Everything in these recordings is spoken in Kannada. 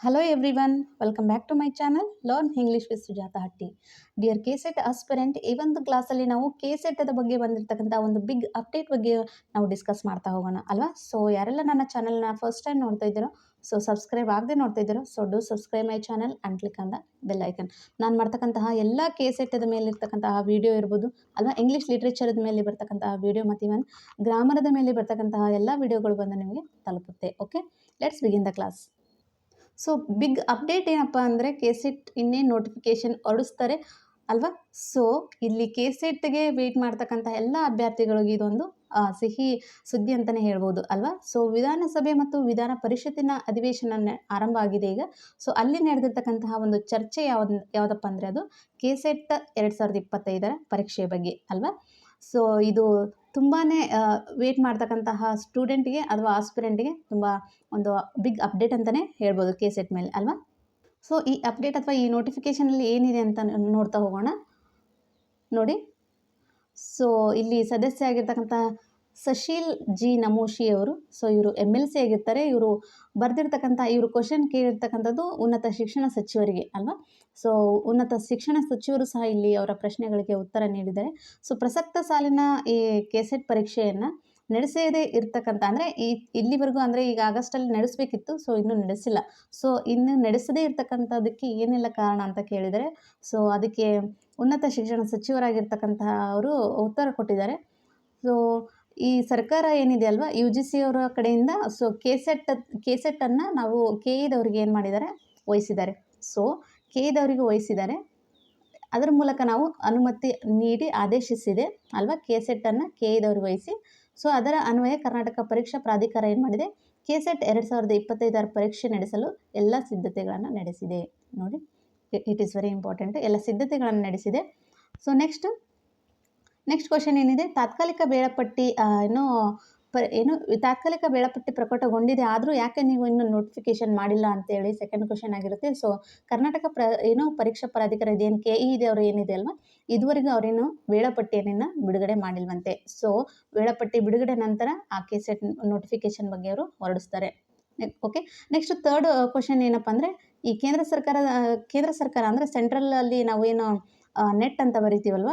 Hello everyone, welcome back to my channel Learn English with Sujata Hatti dear K SET aspirant ಈ ಒಂದು ಕ್ಲಾಸಲ್ಲಿ ನಾವು ಕೆ ಸೆಟ್ಟದ ಬಗ್ಗೆ ಬಂದಿರತಕ್ಕಂಥ ಒಂದು ಬಿಗ್ ಅಪ್ಡೇಟ್ ಬಗ್ಗೆ ನಾವು ಡಿಸ್ಕಸ್ ಮಾಡ್ತಾ ಹೋಗೋಣ ಅಲ್ವಾ? ಸೊ ಯಾರೆಲ್ಲ ನನ್ನ ಚಾನಲ್ನ ಫಸ್ಟ್ ಟೈಮ್ ನೋಡ್ತಾ ಇದ್ದೀರೋ ಸೊ ಸಬ್ಸ್ಕ್ರೈಬ್ ಆಗದೆ ನೋಡ್ತಾ ಇದ್ದೀರೋ so do subscribe my channel and click on bell icon ನಾನು ಮಾಡ್ತಕ್ಕಂತಹ ಎಲ್ಲ ಕೆ ಸೆಟ್ಟದ ಮೇಲೆ ಇರ್ತಕ್ಕಂತಹ ವಿಡಿಯೋ ಇರ್ಬೋದು ಅಲ್ವಾ? ಇಂಗ್ಲೀಷ್ ಲಿಟ್ರೇಚರದ ಮೇಲೆ ಬರ್ತಕ್ಕಂತಹ ವಿಡಿಯೋ ಮತ್ತು ಇವನ್ ಗ್ರಾಮರದ ಮೇಲೆ ಬರ್ತಕ್ಕಂತಹ ಎಲ್ಲ ವಿಡಿಯೋಗಳು ಬಂದು ನಿಮಗೆ ತಲುಪುತ್ತೆ okay let's begin the class so big update ಏನಪ್ಪ ಅಂದರೆ ಕೆ ಸೆಟ್ ಇನ್ನೇನು ನೋಟಿಫಿಕೇಷನ್ ಹೊರಡಿಸ್ತಾರೆ ಅಲ್ವಾ? ಸೊ ಇಲ್ಲಿ ಕೆ ಸೆಟ್ಗೆ ವೆಯ್ಟ್ ಮಾಡ್ತಕ್ಕಂಥ ಎಲ್ಲ ಅಭ್ಯರ್ಥಿಗಳಿಗೆ ಇದೊಂದು ಸಿಹಿ ಸುದ್ದಿ ಅಂತಲೇ ಹೇಳ್ಬೋದು ಅಲ್ವಾ? ಸೊ ವಿಧಾನಸಭೆ ಮತ್ತು ವಿಧಾನ ಪರಿಷತ್ತಿನ ಅಧಿವೇಶನ ಆರಂಭ ಆಗಿದೆ ಈಗ. ಸೊ ಅಲ್ಲಿ ನಡೆದಿರ್ತಕ್ಕಂತಹ ಒಂದು ಚರ್ಚೆ ಯಾವ್ದು, ಯಾವುದಪ್ಪ ಅಂದರೆ ಅದು ಕೆ ಸೆಟ್ ಎರಡು ಸಾವಿರದ ಇಪ್ಪತ್ತೈದರ ಪರೀಕ್ಷೆಯ ಬಗ್ಗೆ ಅಲ್ವಾ? ಸೊ ಇದು ತುಂಬಾ ವೇಟ್ ಮಾಡ್ತಕ್ಕಂತಹ ಸ್ಟೂಡೆಂಟ್ಗೆ ಅಥವಾ ಆಸ್ಪಿರೆಂಟ್ಗೆ ತುಂಬ ಒಂದು ಬಿಗ್ ಅಪ್ಡೇಟ್ ಅಂತಲೇ ಹೇಳ್ಬೋದು ಕೆ ಸೆಟ್ ಮೇಲೆ, ಅಲ್ವಾ? ಸೊ ಈ ಅಪ್ಡೇಟ್ ಅಥವಾ ಈ ನೋಟಿಫಿಕೇಷನಲ್ಲಿ ಏನಿದೆ ಅಂತ ನೋಡ್ತಾ ಹೋಗೋಣ. ನೋಡಿ. ಸೊ ಇಲ್ಲಿ ಸದಸ್ಯ ಆಗಿರ್ತಕ್ಕಂಥ ಸಶೀಲ್ ಜಿ ನಮೋಶಿ ಅವರು. ಸೊ ಇವರು ಎಂ ಎಲ್ ಸಿ ಆಗಿರ್ತಾರೆ. ಇವರು ಬರೆದಿರ್ತಕ್ಕಂಥ, ಇವರು ಕ್ವಶನ್ ಕೇಳಿರ್ತಕ್ಕಂಥದ್ದು ಉನ್ನತ ಶಿಕ್ಷಣ ಸಚಿವರಿಗೆ ಅಲ್ವಾ? ಸೊ ಉನ್ನತ ಶಿಕ್ಷಣ ಸಚಿವರು ಸಹ ಇಲ್ಲಿ ಅವರ ಪ್ರಶ್ನೆಗಳಿಗೆ ಉತ್ತರ ನೀಡಿದ್ದಾರೆ. ಸೊ ಪ್ರಸಕ್ತ ಸಾಲಿನ ಈ ಕೆಸೆಟ್ ಪರೀಕ್ಷೆಯನ್ನು ನಡೆಸದೇ ಇರ್ತಕ್ಕಂಥ, ಅಂದರೆ ಈ ಇಲ್ಲಿವರೆಗೂ, ಅಂದರೆ ಈಗ ಆಗಸ್ಟಲ್ಲಿ ನಡೆಸಬೇಕಿತ್ತು. ಸೊ ಇನ್ನೂ ನಡೆಸಿಲ್ಲ. ಸೊ ಇನ್ನು ನಡೆಸದೇ ಇರ್ತಕ್ಕಂಥದ್ದಕ್ಕೆ ಏನೆಲ್ಲ ಕಾರಣ ಅಂತ ಕೇಳಿದರೆ ಸೊ ಅದಕ್ಕೆ ಉನ್ನತ ಶಿಕ್ಷಣ ಸಚಿವರಾಗಿರ್ತಕ್ಕಂತಹ ಅವರು ಉತ್ತರ ಕೊಟ್ಟಿದ್ದಾರೆ. ಸೊ ಈ ಸರ್ಕಾರ ಏನಿದೆ ಅಲ್ವಾ? ಯು ಜಿ ಸಿ ಅವರ ಕಡೆಯಿಂದ ಸೊ ಕೆ ಸೆಟ್ ಕೆ ಸೆಟ್ಟನ್ನು ನಾವು ಕೆ ಇದವ್ರಿಗೆ ಏನು ಮಾಡಿದ್ದಾರೆ? ವಹಿಸಿದ್ದಾರೆ. ಸೊ ಕೆ ಇದವರಿಗೆ ವಹಿಸಿದ್ದಾರೆ. ಅದರ ಮೂಲಕ ನಾವು ಅನುಮತಿ ನೀಡಿ ಆದೇಶಿಸಿದೆ ಅಲ್ವಾ? ಕೆ ಸೆಟ್ಟನ್ನು ಕೆ ಇದವ್ರಿಗೆ ವಹಿಸಿ. ಸೊ ಅದರ ಅನ್ವಯ ಕರ್ನಾಟಕ ಪರೀಕ್ಷಾ ಪ್ರಾಧಿಕಾರ ಏನು ಮಾಡಿದೆ? ಕೆ ಸೆಟ್ ಎರಡು ಸಾವಿರದ ಇಪ್ಪತ್ತೈದರ ಪರೀಕ್ಷೆ ನಡೆಸಲು ಎಲ್ಲ ಸಿದ್ಧತೆಗಳನ್ನು ನಡೆಸಿದೆ. ನೋಡಿ ಇಟ್ ಈಸ್ ವೆರಿ ಇಂಪಾರ್ಟೆಂಟ್ ಎಲ್ಲ ಸಿದ್ಧತೆಗಳನ್ನು ನಡೆಸಿದೆ. ಸೊ ನೆಕ್ಸ್ಟ್ ನೆಕ್ಸ್ಟ್ ಕ್ವಶನ್ ಏನಿದೆ? ತಾತ್ಕಾಲಿಕ ವೇಳಾಪಟ್ಟಿ ಏನು ಪ ಏನು ತಾತ್ಕಾಲಿಕ ವೇಳಾಪಟ್ಟಿ ಪ್ರಕಟಗೊಂಡಿದೆ, ಆದರೂ ಯಾಕೆ ನೀವು ಇನ್ನೂ ನೋಟಿಫಿಕೇಶನ್ ಮಾಡಿಲ್ಲ ಅಂತೇಳಿ ಸೆಕೆಂಡ್ ಕ್ವಶನ್ ಆಗಿರುತ್ತೆ. ಸೊ ಕರ್ನಾಟಕ ಪ್ರ, ಏನು ಪರೀಕ್ಷಾ ಪ್ರಾಧಿಕಾರ ಏನು ಕೆ ಇ ಇದೆ ಅವರು ಏನಿದೆ ಅಲ್ವಾ? ಇದುವರೆಗೂ ಅವರೇನು ವೇಳಾಪಟ್ಟಿಯನ್ನು ಬಿಡುಗಡೆ ಮಾಡಿಲ್ವಂತೆ. ಸೊ ವೇಳಾಪಟ್ಟಿ ಬಿಡುಗಡೆ ನಂತರ ಆ ಕೆ ಸೆಟ್ ನೋಟಿಫಿಕೇಶನ್ ಬಗ್ಗೆ ಅವರು ಹೊರಡಿಸ್ತಾರೆ. ಓಕೆ ನೆಕ್ಸ್ಟ್ ತರ್ಡ್ ಕ್ವಶನ್ ಏನಪ್ಪ ಅಂದರೆ, ಈ ಕೇಂದ್ರ ಸರ್ಕಾರ ಕೇಂದ್ರ ಸರ್ಕಾರ ಅಂದರೆ ಸೆಂಟ್ರಲಲ್ಲಿ ನಾವು ಏನು ನೆಟ್ ಅಂತ ಬರಿತೀವಲ್ವ?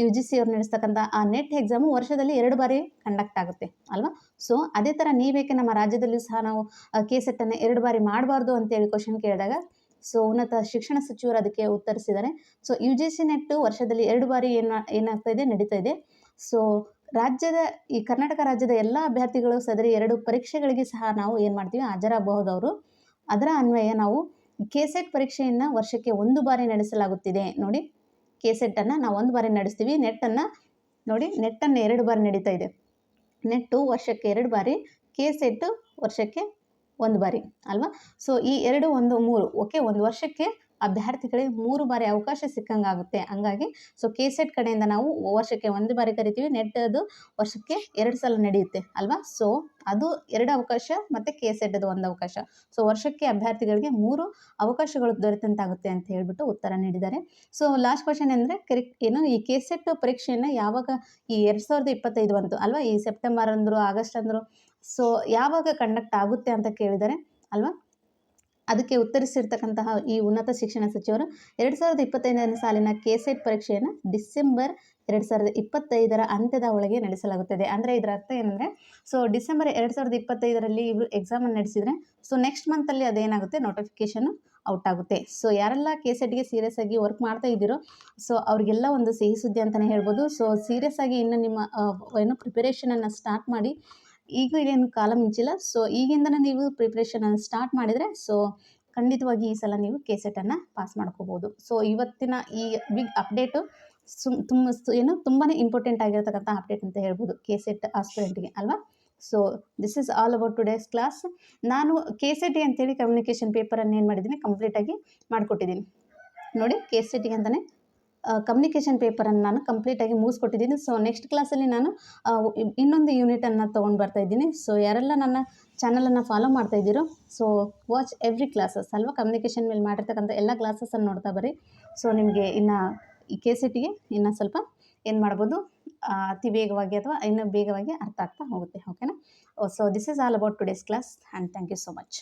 ಯು ಜಿ ಸಿ ಅವ್ರು ನಡೆಸ್ತಕ್ಕಂಥ ಆ ನೆಟ್ ಎಕ್ಸಾಮು ವರ್ಷದಲ್ಲಿ ಎರಡು ಬಾರಿ ಕಂಡಕ್ಟ್ ಆಗುತ್ತೆ, ಅಲ್ವಾ? ಸೊ ಅದೇ ಥರ ನೀವೇಕೆ ನಮ್ಮ ರಾಜ್ಯದಲ್ಲೂ ಸಹ ನಾವು ಕೆ ಸೆಟ್ಟನ್ನು ಎರಡು ಬಾರಿ ಮಾಡಬಾರ್ದು ಅಂತೇಳಿ ಕ್ವಶನ್ ಕೇಳಿದಾಗ ಸೊ ಉನ್ನತ ಶಿಕ್ಷಣ ಸಚಿವರು ಅದಕ್ಕೆ ಉತ್ತರಿಸಿದ್ದಾರೆ. So U G C NET ವರ್ಷದಲ್ಲಿ ಎರಡು ಬಾರಿ ಏನು, ಏನಾಗ್ತಾ ಇದೆ, ನಡೀತಾ ಇದೆ. ಸೊ ರಾಜ್ಯದ, ಈ ಕರ್ನಾಟಕ ರಾಜ್ಯದ ಎಲ್ಲ ಅಭ್ಯರ್ಥಿಗಳು ಸದರಿ ಎರಡು ಪರೀಕ್ಷೆಗಳಿಗೆ ಸಹ ನಾವು ಏನು ಮಾಡ್ತೀವಿ ಹಾಜರಾಗಬಹುದು ಅವರು ಅದರ ಅನ್ವಯ ನಾವು ಕೆ ಸೆಟ್ ಪರೀಕ್ಷೆಯನ್ನು ವರ್ಷಕ್ಕೆ ಒಂದು ಬಾರಿ ನಡೆಸಲಾಗುತ್ತಿದೆ, ನೋಡಿ. ಕೆ ಸೆಟ್ಟನ್ನು ನಾವು ಒಂದು ಬಾರಿ ನಡೆಸ್ತೀವಿ. ನೆಟ್ಟನ್ನು ನೋಡಿ ನೆಟ್ಟನ್ನು ಎರಡು ಬಾರಿ ನಡೀತಾ ಇದೆ. ನೆಟ್ಟು ವರ್ಷಕ್ಕೆ ಎರಡು ಬಾರಿ ಕೆ ಸೆಟ್ಟು ವರ್ಷಕ್ಕೆ ಒಂದು ಬಾರಿ ಅಲ್ವಾ? ಸೊ ಈ ಎರಡು, ಒಂದು, ಮೂರು ಓಕೆ ಒಂದು ವರ್ಷಕ್ಕೆ ಅಭ್ಯರ್ಥಿಗಳಿಗೆ ಮೂರು ಬಾರಿ ಅವಕಾಶ ಸಿಕ್ಕಂಗಾಗುತ್ತೆ. ಹಂಗಾಗಿ ಸೊ ಕೆ ಸೆಟ್ ಕಡೆಯಿಂದ ನಾವು ವರ್ಷಕ್ಕೆ ಒಂದು ಬಾರಿ ಕರಿತೀವಿ. ನೆಟ್ ಅದು ವರ್ಷಕ್ಕೆ ಎರಡು ಸಲ ನಡೆಯುತ್ತೆ ಅಲ್ವಾ? ಸೊ ಅದು ಎರಡು ಅವಕಾಶ ಮತ್ತು ಕೆ ಸೆಟ್ ಅದು ಒಂದು ಅವಕಾಶ. ಸೊ ವರ್ಷಕ್ಕೆ ಅಭ್ಯರ್ಥಿಗಳಿಗೆ ಮೂರು ಅವಕಾಶಗಳು ದೊರೆತಂತಾಗುತ್ತೆ ಅಂತ ಹೇಳಿಬಿಟ್ಟು ಉತ್ತರ ನೀಡಿದ್ದಾರೆ. ಸೊ ಲಾಸ್ಟ್ ಕ್ವಶನ್ ಅಂದರೆ ಏನು ಈ ಕೆ ಸೆಟ್ ಪರೀಕ್ಷೆಯನ್ನು ಯಾವಾಗ ಈ ಎರಡು ಸಾವಿರದ ಇಪ್ಪತ್ತೈದು ಬಂತು ಅಲ್ವಾ? ಈ ಸೆಪ್ಟೆಂಬರ್ ಅಂದರು ಆಗಸ್ಟ್ ಅಂದರು ಸೊ ಯಾವಾಗ ಕಂಡಕ್ಟ್ ಆಗುತ್ತೆ ಅಂತ ಕೇಳಿದ್ದಾರೆ ಅಲ್ವಾ? ಅದಕ್ಕೆ ಉತ್ತರಿಸಿರ್ತಕ್ಕಂತಹ ಈ ಉನ್ನತ ಶಿಕ್ಷಣ ಸಚಿವರು ಎರಡು ಸಾವಿರದ ಇಪ್ಪತ್ತೈದನೇ ಸಾಲಿನ ಕೆ ಸೆಟ್ ಪರೀಕ್ಷೆಯನ್ನು ಡಿಸೆಂಬರ್ ಎರಡು ಸಾವಿರದ ಇಪ್ಪತ್ತೈದರ ಅಂತ್ಯದ ಒಳಗೆ ನಡೆಸಲಾಗುತ್ತದೆ. ಅಂದರೆ ಇದರ ಅರ್ಥ ಏನಂದರೆ ಸೊ ಡಿಸೆಂಬರ್ ಎರಡು ಸಾವಿರದ ಇಪ್ಪತ್ತೈದರಲ್ಲಿ ಇವರು ಎಕ್ಸಾಮನ್ನು ನಡೆಸಿದರೆ ಸೊ ನೆಕ್ಸ್ಟ್ ಮಂತಲ್ಲಿ ಅದೇನಾಗುತ್ತೆ ನೋಟಿಫಿಕೇಶನ್ ಔಟ್ ಆಗುತ್ತೆ. ಸೊ ಯಾರೆಲ್ಲ ಕೆ ಸೆಟ್ಗೆ ಸೀರಿಯಸ್ ಆಗಿ ವರ್ಕ್ ಮಾಡ್ತಾ ಇದ್ದೀರೋ ಸೊ ಅವ್ರಿಗೆಲ್ಲ ಒಂದು ಸಿಹಿ ಸುದ್ದಿ ಅಂತಲೇ ಹೇಳ್ಬೋದು. ಸೊ ಸೀರಿಯಸ್ ಆಗಿ ಇನ್ನು ನಿಮ್ಮ ಏನು ಪ್ರಿಪರೇಷನನ್ನು ಸ್ಟಾರ್ಟ್ ಮಾಡಿ ಈಗ ಏನು ಕಾಲ ಮುಂಚಿಲ್ಲ ಸೊ ಈಗಿಂದನೇ ನೀವು ಪ್ರಿಪ್ರೇಷನನ್ನು ಸ್ಟಾರ್ಟ್ ಮಾಡಿದರೆ ಸೊ ಖಂಡಿತವಾಗಿ ಈ ಸಲ ನೀವು ಕೆ ಸೆಟನ್ನು ಪಾಸ್ ಮಾಡ್ಕೋಬೋದು. ಸೊ ಇವತ್ತಿನ ಈ ಬಿಗ್ ಅಪ್ಡೇಟು ಸುಮ್ ತುಂಬ ಏನು ತುಂಬಾ ಇಂಪಾರ್ಟೆಂಟ್ ಆಗಿರತಕ್ಕಂಥ ಅಪ್ಡೇಟ್ ಅಂತ ಹೇಳ್ಬೋದು ಕೆ ಸೆಟ್ ಆಸ್ಪಿರೆಂಟ್ಗೆ ಅಲ್ವಾ? So this is all about today's class ನಾನು ಕೆ ಸಿ ಟಿ ಅಂತೇಳಿ ಕಮ್ಯುನಿಕೇಷನ್ ಪೇಪರನ್ನು ಏನು ಮಾಡಿದ್ದೀನಿ ಕಂಪ್ಲೀಟಾಗಿ ಮಾಡಿಕೊಟ್ಟಿದ್ದೀನಿ. ನೋಡಿ ಕೆ ಸಿ ಟಿಗೆ ಅಂತಲೇ ಕಮ್ಯುನಿಕೇಷನ್ ಪೇಪರನ್ನು ನಾನು ಕಂಪ್ಲೀಟಾಗಿ ಮುಗಿಸ್ಕೊಟ್ಟಿದ್ದೀನಿ. ಸೊ ನೆಕ್ಸ್ಟ್ ಕ್ಲಾಸಲ್ಲಿ ನಾನು ಇನ್ನೊಂದು ಯೂನಿಟನ್ನು ತೊಗೊಂಡು ಬರ್ತಾ ಇದ್ದೀನಿ. ಸೊ ಯಾರೆಲ್ಲ ನನ್ನ ಚಾನಲನ್ನು ಫಾಲೋ ಮಾಡ್ತಾ ಇದ್ದೀರೋ ಸೊ ವಾಚ್ ಎವ್ರಿ ಕ್ಲಾಸಸ್ ಅಲ್ವಾ? ಕಮ್ಯುನಿಕೇಷನ್ ಮೇಲೆ ಮಾಡಿರ್ತಕ್ಕಂಥ ಎಲ್ಲ ಕ್ಲಾಸಸನ್ನು ನೋಡ್ತಾ ಬರ್ರಿ. ಸೊ ನಿಮಗೆ ಇನ್ನು ಈ ಕೆ ಸಿ ಟಿಗೆ ಇನ್ನು ಸ್ವಲ್ಪ ಏನು ಮಾಡ್ಬೋದು ಅತಿ ವೇಗವಾಗಿ ಅಥವಾ ಇನ್ನೂ ಬೇಗವಾಗಿ ಅರ್ಥ ಆಗ್ತಾ ಹೋಗುತ್ತೆ. ಓಕೆನಾ so this is all about today's class and thank you so much